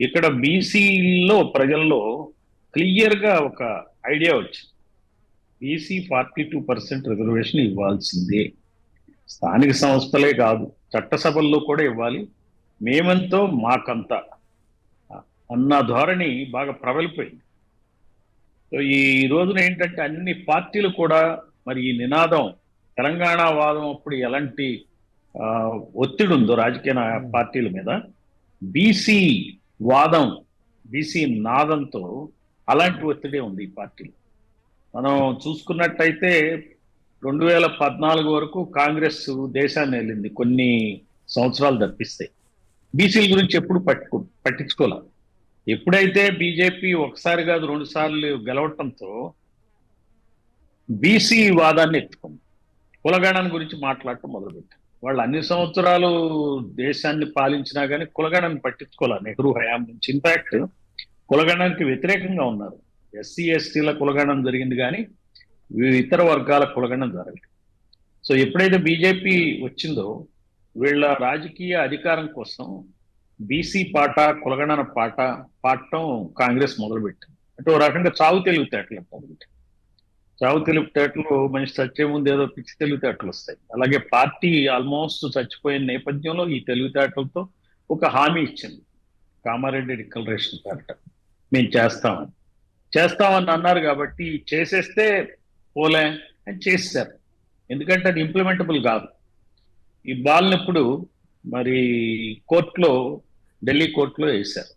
ఇక్కడ బీసీలో ప్రజల్లో క్లియర్గా ఒక ఐడియా వచ్చింది. BC forty two percent reservation ఇవ్వాల్సిందే. స్థానిక సంస్థలే కాదు చట్టసభల్లో కూడా ఇవ్వాలి. మేమంతో మాకంత. అన్న ధోరణి బాగా ప్రబలిపోయింది. సో ఈ రోజున ఏంటంటే అన్ని పార్టీలు కూడా మరి ఈ నినాదం తెలంగాణ వాదం అప్పుడు ఎలాంటి ఒత్తిడి ఉందో రాజకీయ పార్టీల మీద బీసీ వాదం బీసీ నాదంతో అలాంటి ఒత్తిడే ఉంది ఈ పార్టీలో. మనం చూసుకున్నట్టయితే రెండు వేల పద్నాలుగు వరకు కాంగ్రెస్ దేశాన్ని వెళ్ళింది కొన్ని సంవత్సరాలు తప్పిస్తాయి బీసీల గురించి ఎప్పుడు పట్టుకు పట్టించుకోలే. ఎప్పుడైతే బీజేపీ ఒకసారి కాదు రెండు సార్లు గెలవటంతో బీసీ వాదాన్ని ఎత్తుకుంది. కులగణన గురించి మాట్లాడటం మొదలుపెట్టారు వాళ్ళు అన్ని సంవత్సరాలు దేశాన్ని పాలించినా కానీ కులగణను పట్టించుకోవాలి నెహ్రూ హయాం నుంచి. ఇన్ఫాక్ట్ కులగణానికి వ్యతిరేకంగా ఉన్నారు. ఎస్సీ ఎస్టీల కులగణం జరిగింది కానీ ఇతర వర్గాల కులగణం జరగలేదు. సో ఎప్పుడైతే బీజేపీ వచ్చిందో వీళ్ళ రాజకీయ అధికారం కోసం బీసీ పాట కులగణన పాట పాడటం కాంగ్రెస్ మొదలుపెట్టింది. అంటే ఓ రకంగా చావు తెలివితేటలు చావు తెలివితేటలు మనిషి చచ్చే ముందు ఏదో పిచ్చి తెలివితేటలు వస్తాయి. అలాగే పార్టీ ఆల్మోస్ట్ చచ్చిపోయిన నేపథ్యంలో ఈ తెలివితేటలతో ఒక హామీ ఇచ్చింది. కామారెడ్డి డిక్లరేషన్ పేరట మేము చేస్తామని చేస్తామని అన్నారు కాబట్టి చేసేస్తే పోలే అని చేశారు ఎందుకంటే అది ఇంప్లిమెంటబుల్ కాదు. ఈ బాల్ని ఇప్పుడు మరి కోర్టులో ఢిల్లీ కోర్టులో వేశారు.